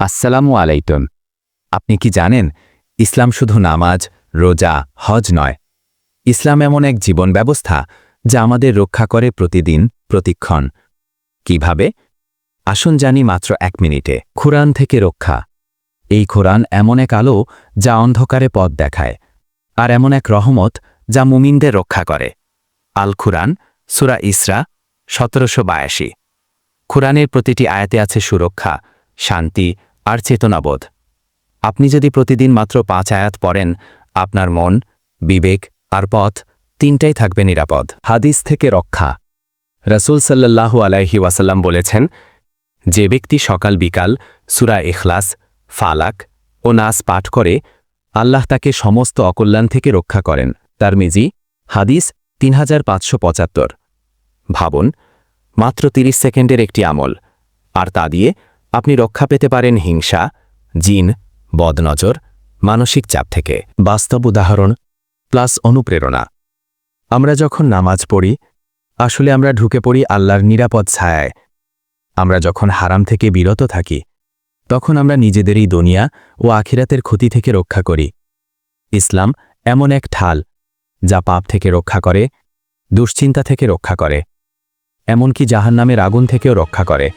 আসসালামু আলাইকুম। আপনি কি জানেন, ইসলাম শুধু নামাজ, রোজা, হজ নয়। ইসলাম এমন এক জীবন ব্যবস্থা যা আমাদের রক্ষা করে প্রতিদিন, প্রতিক্ষণ। কীভাবে? আসুন জানি মাত্র এক মিনিটে। খুরান থেকে রক্ষা। এই কোরআন এমন এক আলো যা অন্ধকারে পথ দেখায়, আর এমন এক রহমত যা মুমিনদের রক্ষা করে। আল খুরান সুরা ইসরা, সতেরোশো বায়াশি। খুরানের প্রতিটি আয়াতে আছে সুরক্ষা শান্তি আর চেতনাবোধ। আপনি যদি প্রতিদিন মাত্র পাঁচ আয়াত পড়েন, আপনার মন, বিবেক আর পথ তিনটাই থাকবে নিরাপদ। হাদিস থেকে রক্ষা। রসুল সাল্লাল্লাহু আলাইহি ওয়াসাল্লাম বলেছেন, যে ব্যক্তি সকাল বিকাল সুরা এখলাস ফালাক ও নাস পাঠ করে, আল্লাহ তাকে সমস্ত অকল্যাণ থেকে রক্ষা করেন। তার মিজি হাদিস তিন হাজার পাঁচশো পঁচাত্তর। ভাবুন, মাত্র ৩০ সেকেন্ডের একটি আমল, আর তা দিয়ে আপনি রক্ষা পেতে পারেন হিংসা, জিন, বদনজর, মানসিক চাপ থেকে। বাস্তব উদাহরণ, প্লাস অনুপ্রেরণা। আমরা যখন নামাজ পড়ি, আসলে আমরা ঢুকে পড়ি আল্লাহর নিরাপদ ছায়ায়। আমরা যখন হারাম থেকে বিরত থাকি, তখন আমরা নিজেদেরই দুনিয়া ও আখিরাতের ক্ষতি থেকে রক্ষা করি। ইসলাম এমন এক ঠাল যা পাপ থেকে রক্ষা করে, দুশ্চিন্তা থেকে রক্ষা করে। এমনকি জাহান্নামের আগুন থেকেও রক্ষা করে।